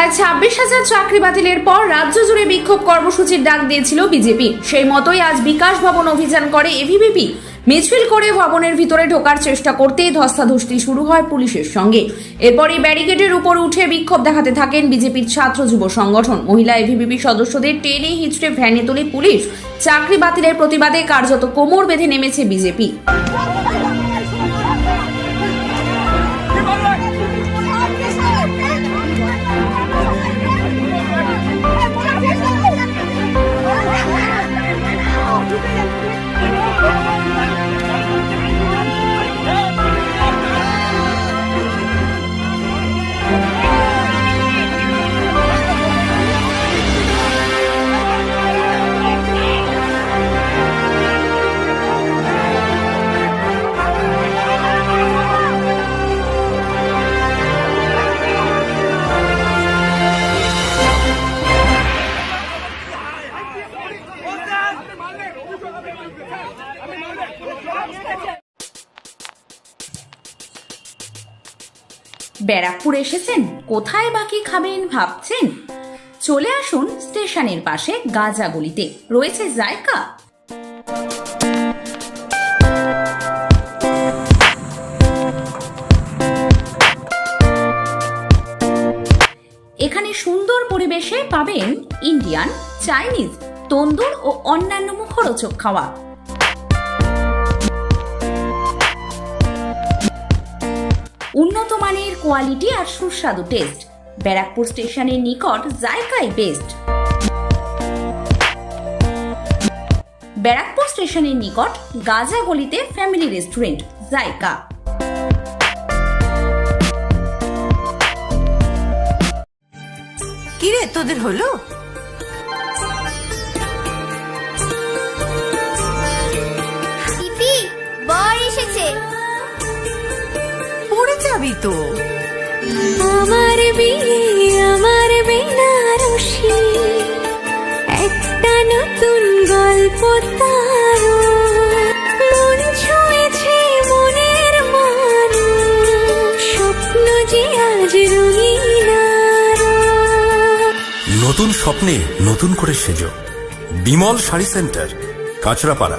প্রায় ছাব্বিশ হাজার চাকরি বাতিলের পর রাজ্য জুড়ে বিক্ষোভ কর্মসূচির ডাক দিয়েছিল বিজেপি। সেই মতোই আজ বিকাশ ভবন অভিযান করে এভিবিপি মিছিল করে ভবনের ভিতরে ঢোকার চেষ্টা করতেই ধস্তাধস্তি শুরু হয় পুলিশের সঙ্গে। এরপরই ব্যারিকেডের উপর উঠে বিক্ষোভ দেখাতে থাকেন বিজেপির ছাত্র যুব সংগঠন। মহিলা এভিবিপি সদস্যদের টেনে হিচড়ে ভ্যানে তোলে পুলিশ। চাকরি বাতিলের প্রতিবাদে কার্যত কোমর বেঁধে নেমেছে বিজেপি। ব্যারাকপুর এসেছেন? কোথায় বাকি খাবেন ভাবছেন? চলে আসুন স্টেশনের পাশে গাজাগুলিতে রয়েছে জায়গা? এখানে সুন্দর পরিবেশে পাবেন ইন্ডিয়ান, চাইনিজ, তন্দুর ও অন্যান্য মুখরোচক খাওয়া। উন্নত মানের কোয়ালিটি আর সুস্বাদু টেস্ট। ব্যারাকপুর স্টেশনের নিকট জায়গাই বেস্ট ব্যারাকপুর স্টেশনের নিকট গাজা গলিতে ফ্যামিলি রেস্টুরেন্ট জায়গা। কিরে, তোদের হলো? তো। আমার বিয়ে, আমার বেনারসি। একটা নতুন গল্প তার। মন ছুঁয়েছে মনের মানুষ। স্বপ্ন যে আজ। নতুন স্বপ্নে নতুন করে সেজ। বিমল শাড়ি সেন্টার, কাঁচরাপাড়া।